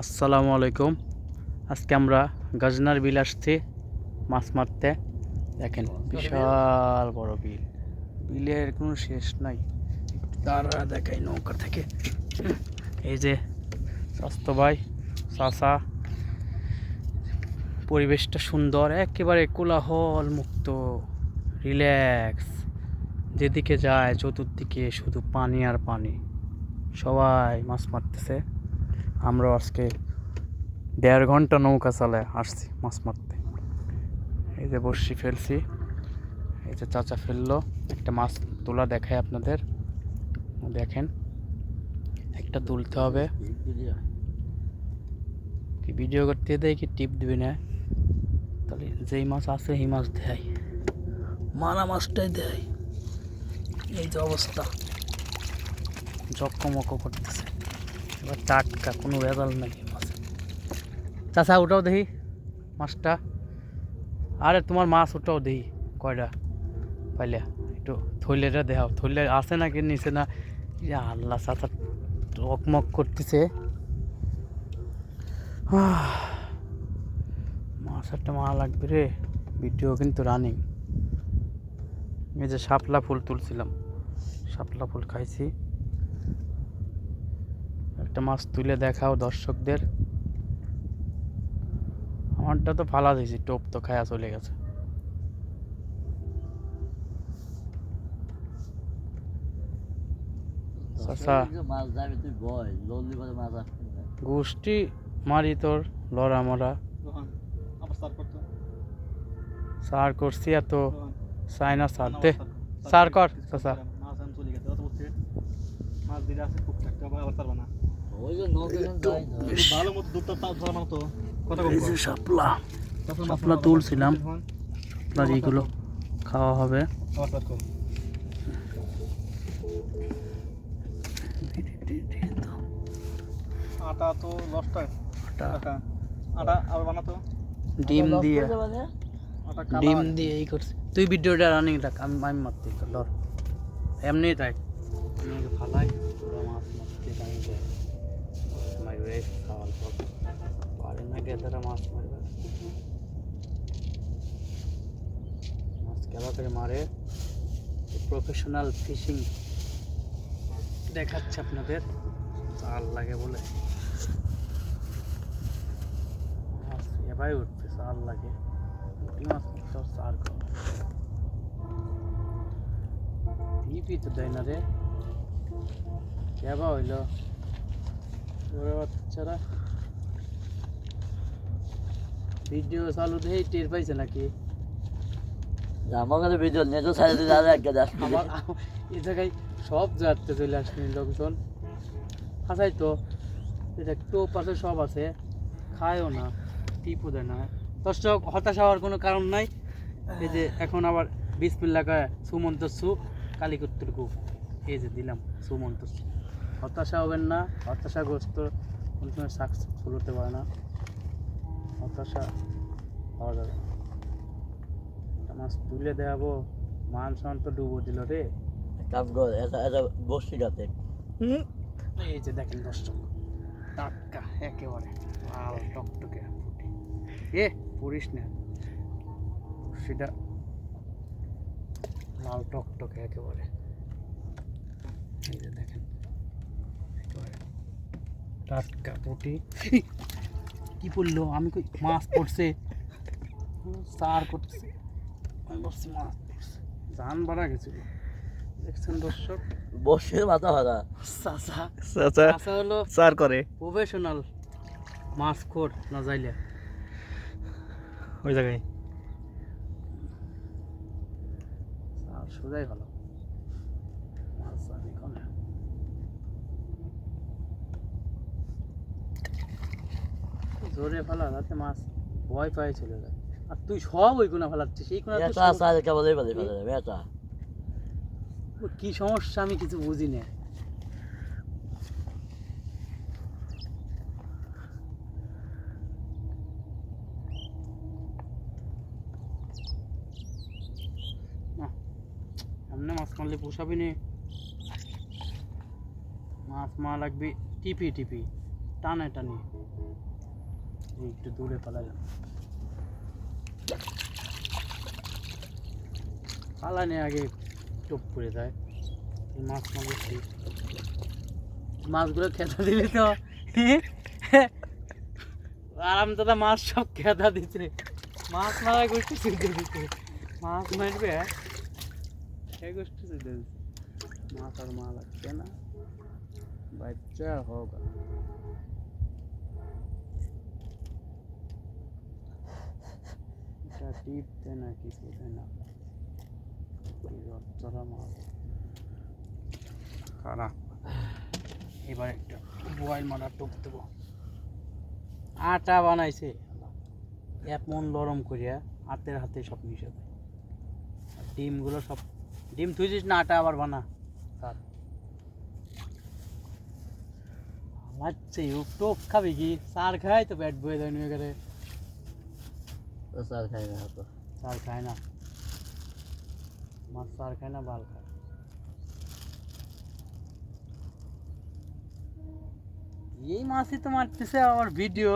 আসসালামু আলাইকুম। আজকে আমরা গাজনার বিল আসছি মাছ মারতে। দেখেন বিশাল বড় বিল। বিলের কোনো শেষ নাই। তারা দেখাই নৌকা থেকে। এই যে স্বাস্থ্য ভাই চাষা পরিবেশটা সুন্দর একেবারে কোলাহল মুক্ত রিল্যাক্স। যেদিকে যায় চতুর্দিকে শুধু পানি আর পানি। সবাই মাছ মারতেছে। আমরা আজকে দেড় ঘণ্টা নৌকা চালায় আসছি মাছ মারতে। এই যে বড়শি ফেলছি, এই যে চাচা ফেলল, একটা মাছ তোলা দেখায় আপনাদের। দেখেন, একটা তুলতে হবে। কি ভিডিও করতে দেয়, কি টিপ দিবি না? তাহলে যেই মাছ আছে, সেই মাছ দেয়। মারা মাছটাই দেয়। এই যে অবস্থা। জকমক করতেছে। এবার টাটকা, কোনো ভেজাল নাই চাচা, ওটাও দেখি, মাছটা। আরে, তোমার মাছ ওটাও দেখি, কয়টা? পাইলে, একটু থইলেটা দেখাও। থইলে আছে না কি নিচে না আল্লাহ, চাচা টকমক করতেছে। মাছ একটা মা লাগবে রে। ভিডিও কিন্তু রানিং এই যে শাপলা ফুল তুলছিলাম, শাপলা ফুল খাইছি। একটা মাছ তুলে দেখাও দর্শকদের। আমারটা তো ফালা দিয়েছি টোপ তো খায়া চলে গেছে। চাচা। মাছ ধরবে তুই বয় লল্লি করে মাছ আসবে না। গোষ্ঠী মারি তোর লড়া মরা। সার করছি এত চাইনা সার দে। সার কর। চাচা। মাছ আমি চলে গেছে অত বুঝতে মাছ দিলে আছে খুব থাকতে আবার পারবা না। এই যে শাপলা। শাপলা তুলছিলাম। আপনার এইগুলো খাওয়া হবে। আটা তো আটা, টাকা আটা আবার বানাতো? ডিম দিয়ে। ডিম দিয়ে এই করছি। তুই ভিডিওটা রানিং রাখ আমি আমি মারতে ধর। এমনি তাই। আমি ফালাই মাছ মারতে মারবে খাওয়ার পর পারে না গেদারা মাছ মারবে মাছ কেবা করে মারে প্রফেশনাল ফিশিং দেখাচ্ছে আপনাদের। চাল লাগে বলে। মাছ এবার উঠছে, চাল লাগে। মাছ তো চার টিপি তো দেয় না রে। কেবা হইল? ওরে বাচ্চারা ভিডিও চালু দেই টের পাইছে নাকি? আমার কাছে ভিডিও নেটো ছাড়ে দিলে আরও একটা দাস আমার এই জায়গায় সব যাচ্ছে চলে আসনি লোকজন। হাসাই তো এটা টোপ আছে সব আছে। খায়ও না টিপও দেয় না। দর্শক হতাশ হওয়ার কোনো কারণ নাই। এই যে এখন আবার বিসমিল্লা কয় সুমন্ত সু কালিকুত্তর এই যে দিলাম সুমন্ত সু। হতাশা হবেন না হতাশাগ্রস্ত কোনো সময় সাকসেসফুল হতে পারে না। হতাশা হওয়া যাবে। মাছ তুলে দেখাবো মান সম্মান তো ডুবো দিল রে। কাম কর এটা এটা বসি গাতে এই যে দেখেন দর্শক টাটকা একেবারে লাল টকটকে এ পুরিস না। সেটা লাল টকটকে একেবারে এই যে দেখেন একেবারে টাটকা পুটি। কি পড়ল আমি কই মাছ পড়ছে। সার করতেছে। আমি মাছ পড়ছে। জান বাড়া গেছিল দেখছেন দর্শক? বসে মাথা ভাড়া চাচা। চাচা চাচা হলো চার করে। প্রফেশনাল মাছ খোর না যাইলে। ওই জায়গায়। সোজাই ভালো মাছ জানি কনে জোরে ফেলা যাতে মাছ ভয় পায়ে চলে যায়। আর তুই সব ওই কোনা ফেলাচ্ছিস এই কোনা এটা আছে কেবল এই বাদে ফেলে দেবে এটা কি সমস্যা আমি কিছু বুঝি না। এমনি মাছ মারলে পোষাবি নে। মাছ মা লাগবে টিপি টিপি। টানে টানি। একটু দূরে পালা পালানে আগে টপ করে দেয় মাছ মাছ মাছগুলো খেতা দিলে তো। আরাম দাদা, মাছ সব খেতা দিচ্ছে। মাছ মারা গোষ্ঠী চুইতে দিচ্ছে। মাছ মারবে এই গোষ্ঠী চুইতে দিচ্ছে। মাছ আর মা লাগছে না। বাচ্চা হোক এটা টিপতে না? কিছুতে না রত্তরা মাছ খারাপ। এবার একটা বয়েল মারা টোপ দেবো। আটা বানাইছে। এক মন নরম করিয়া হাতের হাতে সব মিশে দেয় ডিমগুলো সব ডিম থুইছিস না আটা আবার বানা। তার আচ্ছা ও টোপ খাবি কি? সার খাই তো পেট বয়ে দেয় নিয়ে গেলে তো স্যার খাই না তো সার খায় না মাছ সার খায় না বাল খায় এই মাছই তো মারতেছে আমার ভিডিও